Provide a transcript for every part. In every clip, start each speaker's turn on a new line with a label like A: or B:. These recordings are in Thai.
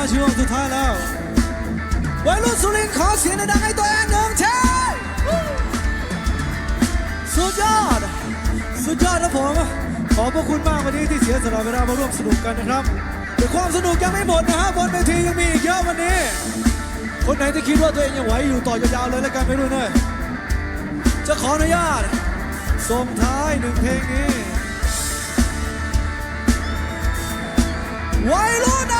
A: าช่วงสุดท้ายแล้ววัยรุ่นสุรินขอเสียงดังให้ตัวเองหนึ่งเช่สุดยอด สุดยอดนะผม ขอบพระคุณมากวันนี้ที่เสียสละเวลามาร่วมสนุกกันนะครับแต่ความสนุกยังไม่หมดนะฮะบนเวทียังมีอีกเยอะวันนี้ คนไหนที่คิดว่าตัวเองยังไหวอยู่ต่อยาวๆเลยแล้วกันไปรุ่นเลยจะขออนุญาตส่งท้ายหนึ่งเพลงนี้ไวรุ่นนะ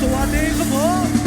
A: สุข